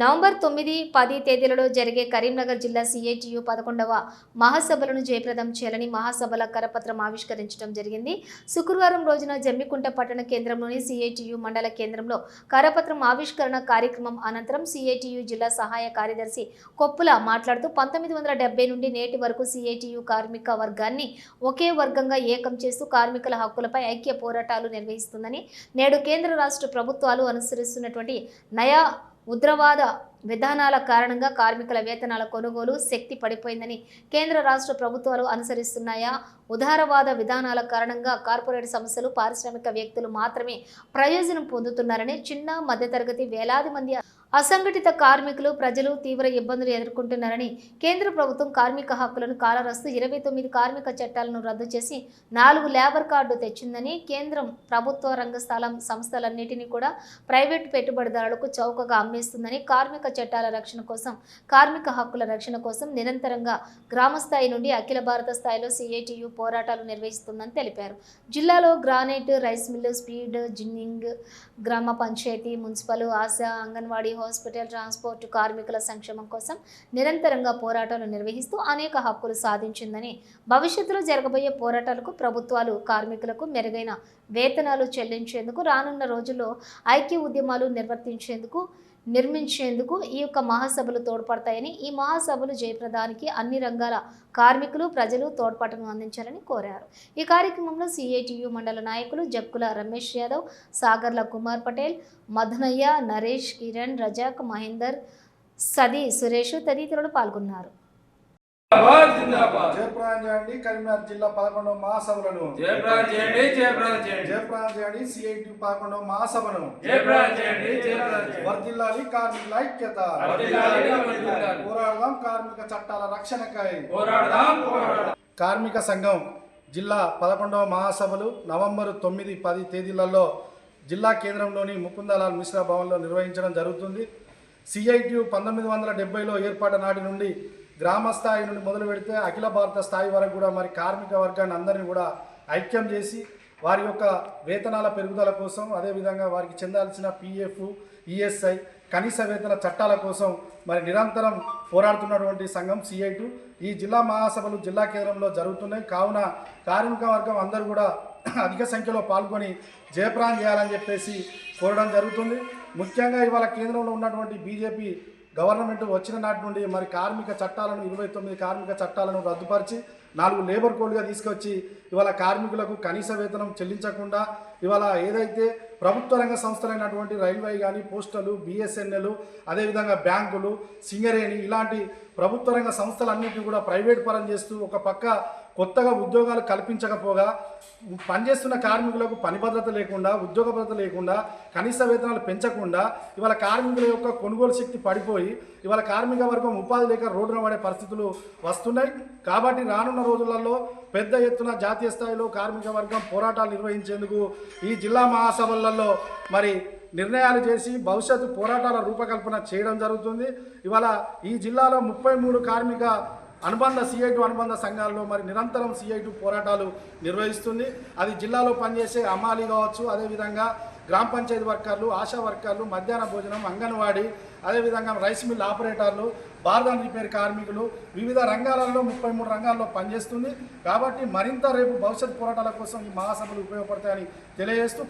November తొమ్మిది పది తేదీలలో జరిగే కరీంనగర్ జిల్లా సిఐటియు పదకొండవ మహాసభలను జయప్రదం చేయాలని మహాసభల కరపత్రం ఆవిష్కరించడం జరిగింది. శుక్రవారం రోజున జమ్మికుంట పట్టణ కేంద్రంలోని సిఐటియు మండల కేంద్రంలో కరపత్రం ఆవిష్కరణ కార్యక్రమం అనంతరం సిఐటియు జిల్లా సహాయ కార్యదర్శి కొప్పుల మాట్లాడుతూ పంతొమ్మిది వందల నుండి నేటి వరకు సిఐటియు కార్మిక వర్గాన్ని ఒకే వర్గంగా ఏకం చేస్తూ కార్మికుల హక్కులపై ఐక్య పోరాటాలు నిర్వహిస్తుందని నేడు కేంద్ర రాష్ట్ర ప్రభుత్వాలు అనుసరిస్తున్నటువంటి నయా ఉగ్రవాద విధానాల కారణంగా కార్మికుల వేతనాల కొనుగోలు శక్తి పడిపోయిందని కేంద్ర రాష్ట్ర ప్రభుత్వాలు అనుసరిస్తున్నాయా? ఉదారవాద విధానాల కారణంగా కార్పొరేట్ సంస్థలు పారిశ్రామిక వ్యక్తులు మాత్రమే ప్రయోజనం పొందుతున్నారని చిన్న మధ్యతరగతి వేలాది మంది అసంఘటిత కార్మికులు ప్రజలు తీవ్ర ఇబ్బందులు ఎదుర్కొంటున్నారని కేంద్ర ప్రభుత్వం కార్మిక హక్కులను కాలరస్తూ ఇరవై తొమ్మిది కార్మిక చట్టాలను రద్దు చేసి నాలుగు లేబర్ కార్డు తెచ్చిందని కేంద్రం ప్రభుత్వ రంగ స్థలం సంస్థలన్నిటినీ కూడా ప్రైవేట్ పెట్టుబడిదారులకు చౌకగా అమ్మేస్తుందని కార్మిక చట్టాల రక్షణ కోసం కార్మిక హక్కుల రక్షణ కోసం నిరంతరంగా గ్రామస్థాయి నుండి అఖిల భారత స్థాయిలో సిఐటియు పోరాటాలు నిర్వహిస్తుందని తెలిపారు. జిల్లాలో granite rice mill speed ginning గ్రామ panchayat municipal Asha anganwadi hospital transport కార్మికుల సంక్షేమం కోసం నిరంతరంగా పోరాటాలు నిర్వహిస్తూ అనేక హక్కులు సాధించిందని భవిష్యత్తులో జరగబోయే పోరాటాలకు ప్రభుత్వాలు కార్మికులకు మెరుగైన వేతనాలు చెల్లించేందుకు రానున్న రోజుల్లో ఐక్య ఉద్యమాలు నిర్వర్తించేందుకు నిర్మించేందుకు ఈ యొక్క మహాసభలు తోడ్పడతాయని ఈ మహాసభలు జయప్రదానికి అన్ని రంగాల కార్మికులు ప్రజలు తోడ్పాటును అందించాలని కోరారు. ఈ కార్యక్రమంలో సిఐటియు మండల నాయకులు జక్కుల రమేష్ యాదవ్ సాగర్ల కుమార్ పటేల్ మధనయ్య నరేష్ కిరణ్ రజాక్ మహేందర్ సది సురేష్ తదితరులు పాల్గొన్నారు. చేయండి కరీంనగర్ జిల్లా పదకొండవ మహాసభలను. చేయండి చేయండి. చేయండి సిఐటి పదకొండవ మహాసభను చేయండి కార్మికుల ఐక్యత. పోరాడదాం కార్మిక చట్టాల రక్షణకై. పోరాడదాం కార్మిక సంఘం జిల్లా పదకొండవ మహాసభలు నవంబర్ తొమ్మిది పది తేదీలలో జిల్లా కేంద్రంలోని ముకుందలాల్ మిశ్రా భవన్లో నిర్వహించడం జరుగుతుంది. సిఐటియు పంతొమ్మిది వందల డెబ్బైలో ఏర్పాటు నాటి నుండి గ్రామ స్థాయి నుండి మొదలు పెడితే అఖిల భారత స్థాయి వరకు కూడా మరి కార్మిక వర్గాన్ని అందరినీ కూడా ఐక్యం చేసి వారి యొక్క వేతనాల పెరుగుదల కోసం అదేవిధంగా వారికి చెందాల్సిన పిఎఫ్ ఈఎస్ఐ కనీస వేతన చట్టాల కోసం మరి నిరంతరం పోరాడుతున్నటువంటి సంఘం సిఐటు ఈ జిల్లా మహాసభలు జిల్లా కేంద్రంలో జరుగుతున్నాయి. కావున కార్మిక వర్గం అందరూ కూడా అధిక సంఖ్యలో పాల్గొని జయప్రాణం చేయాలని చెప్పేసి కోరడం జరుగుతుంది. ముఖ్యంగా ఇవాళ కేంద్రంలో ఉన్నటువంటి బీజేపీ గవర్నమెంట్ వచ్చిన నాటి నుండి మరి కార్మిక చట్టాలను ఇరవై తొమ్మిది కార్మిక చట్టాలను రద్దుపరిచి నాలుగు లేబర్ కోడ్గా తీసుకొచ్చి ఇవాళ కార్మికులకు కనీస వేతనం చెల్లించకుండా ఇవాళ ఏదైతే ప్రభుత్వ రంగ సంస్థలైనటువంటి రైల్వే కానీ పోస్టలు బిఎస్ఎన్ఎల్ అదేవిధంగా బ్యాంకులు సింగరేణి ఇలాంటి ప్రభుత్వ రంగ సంస్థలన్నింటినీ కూడా ప్రైవేట్ పరం చేస్తూ ఒక పక్క కొత్తగా ఉద్యోగాలు కల్పించకపోగా పనిచేస్తున్న కార్మికులకు పని భద్రత లేకుండా ఉద్యోగ భద్రత లేకుండా కనీస వేతనాలు పెంచకుండా ఇవాళ కార్మికుల యొక్క కొనుగోలు శక్తి పడిపోయి ఇవాళ కార్మిక వర్గం ఉపాధి లేక రోడ్డున పడే పరిస్థితులు వస్తున్నాయి. కాబట్టి రానున్న రోజులలో పెద్ద ఎత్తున జాతీయ స్థాయిలో కార్మిక వర్గం పోరాటాలు నిర్వహించేందుకు ఈ జిల్లా మహాసభలలో మరి నిర్ణయాలు చేసి భవిష్యత్తు పోరాటాల రూపకల్పన చేయడం జరుగుతుంది. ఇవాళ ఈ జిల్లాలో ముప్పై మూడు కార్మిక అనుబంధ సిఐటు అనుబంధ సంఘాల్లో మరి నిరంతరం సిఐటు పోరాటాలు నిర్వహిస్తుంది. అది జిల్లాలో పనిచేసే అమ్మాలి కావచ్చు అదేవిధంగా గ్రామ పంచాయతీ వర్కర్లు ఆశా వర్కర్లు మధ్యాహ్న భోజనం అంగన్వాడీ అదేవిధంగా రైస్ మిల్ ఆపరేటర్లు బార్దాన్ రిపేర్ కార్మికులు వివిధ రంగాలలో ముప్పై మూడు రంగాల్లో పనిచేస్తుంది. కాబట్టి మరింత రేపు భవిష్యత్ పోరాటాల కోసం ఈ మహాసభలు ఉపయోగపడతాయని తెలియజేస్తూ